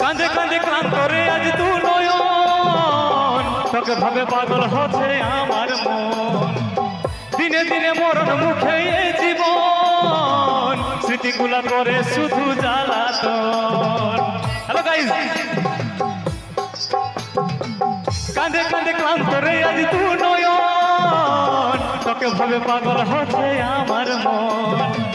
কাঁদে কাঁদে ক্লান্ত রে আজ তু নয়ন। তোকে ভাবে পাগল হচ্ছে আমার মন। দিনে দিনে মরণ মুখে এ জীবন। স্মৃতিগুলা করে শুধু জ্বালাতন হ্যালো গাইজ কাঁদে কাঁদে ক্লান্ত রে আজ তু নয়ন। তোকে ভাবে পাগল হচ্ছে আমার মন।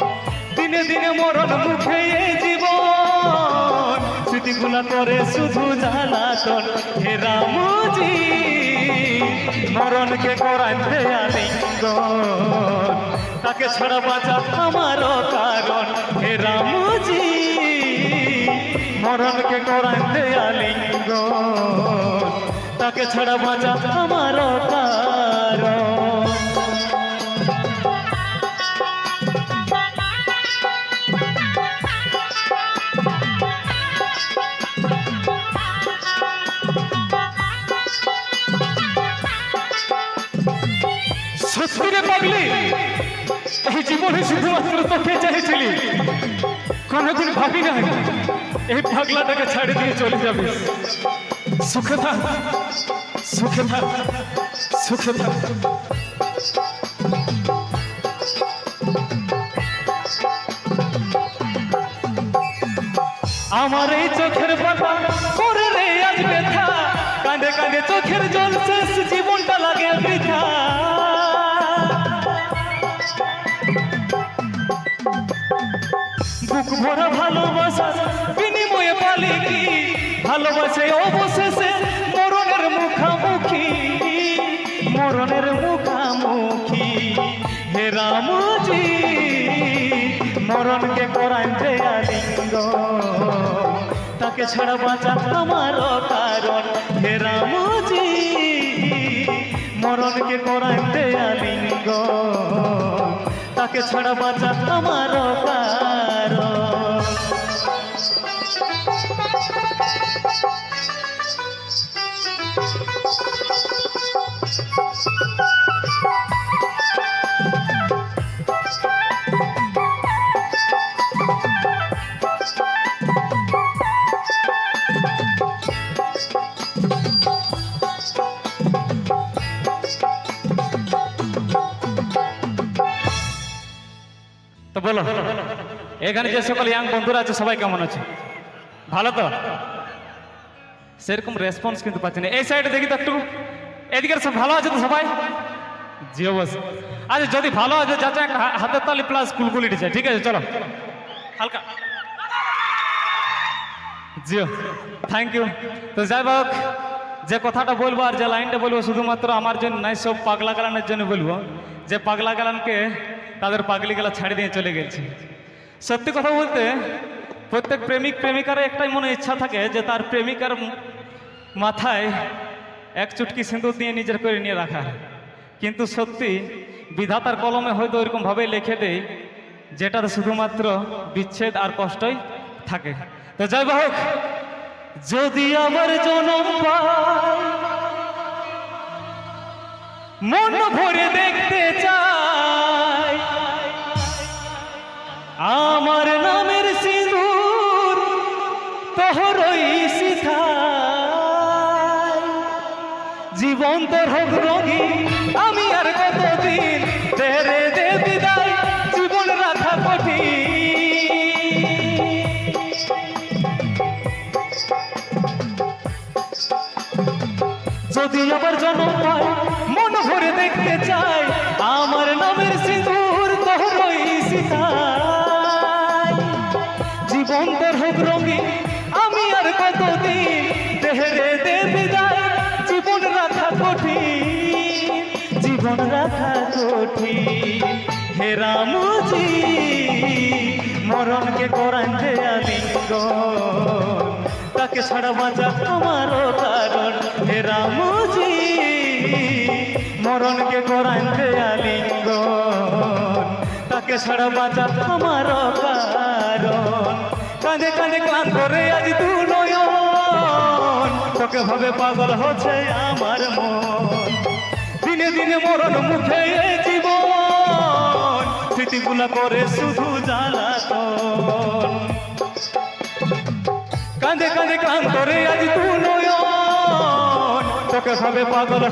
দিনে দিনে মরণ মুখে জীবন। স্মৃতিগুলা করে শুধু জ্বালাতন হে রামজি, মরণকে করাইতে আলিঙ্গন তাকে ছাড়া বাঁচা আমারও কারণ। হে রামজি, মরণকে করাইতে আলিঙ্গন তাকে ছাড়া বাঁচা আমারও কারণ। সত্যি রে পাগলি এই জীবনে শুধুমাত্র তোকে চাইছিলি। কোনোদিন ভাবি নাই, এই পাগলাটাকে ছাড়ে দিয়ে চলে যাবে। সুখে থাক সুখে থাক সুখে থাক। আমার এই চোখের পাতা বুক ভরা ভালোবাসা, বিনিময়ে পালে কি? ভালোবাসে অবশেষে মরণের মুখামুখি মরণের মুখামুখি। হে রামজি, মরণকে করাইতে আলিঙ্গ তাকে ছাড়া বাঁচা আমার কারণ হে রামজি, মরণকে করাইতে আলিঙ্গ তাকে ছাড়া বাঁচা আমার এখানে যে সকল ইয়াং বন্ধুরা আছে সবাই কেমন আছে? ভালো তো? সেরকম রেসপন্স কিন্তু পাচ্ছি না। এই সাইডে দেখি তো একটু। এদিকে সব ভালো আছে তো সবাই? জি অবশ্যই। আচ্ছা যদি ভালো আছে চাচা হাতের তালি প্লাস কুলকুলিটি চাই ঠিক আছে চলো। হালকা। জিও থ্যাংক ইউ তো যাই হোক যে কথাটা বলব আর যে লাইনটা বলব শুধুমাত্র আমার জন্য নাই সব পাগলা গালানের জন্য বলব। যে পাগলা গালানকে তাদের পাগলি গেলা ছাড়ি দিয়ে চলে গেছে। সত্যি কথা বলতে প্রত্যেক প্রেমিক প্রেমিকার একটাই মনে ইচ্ছা থাকে যে তার প্রেমিকার মাথায় এক চুটকি সিঁদুর দিয়ে নিজের করে নিয়ে রাখা। কিন্তু সত্যি বিধাতার কলমে হয়তো ওইরকমভাবে লিখে দেয় যেটাতে শুধুমাত্র বিচ্ছেদ আর কষ্টই থাকে। তো যাই হোক, যদি আমার জনম মন ভরে দেখতে চাই জীবন তোর হোক রঙি আমি আর কতদিন তেরে দে বিদায়, জীবন রাখা কঠিন। যদি আবার জন্ম পাই মন ভরে দেখতে চাই, আমার নামের সিঁদুর সীতায়। জীবন কঠিন হে রামজি মরণকে করাইতে আলিঙ্গন তাকে ছাড়া বাঁচা আমারও কারণ। হে রামজি মরণকে করাইতে আলিঙ্গন তাকে ছাড়া বাঁচা আমারও কারণ। কাঁদে কাঁদে ক্লান্ত রে আজ নয়ন। তোকে ভাবে পাগল হচ্ছে আমার মন। দিনে দিনে মরণ মুখে স্মৃতিগুলা করে শুধু জ্বালাতন। কাঁদে কাঁদে কান করে আজ তু নয়ন তোকে হবে পাগল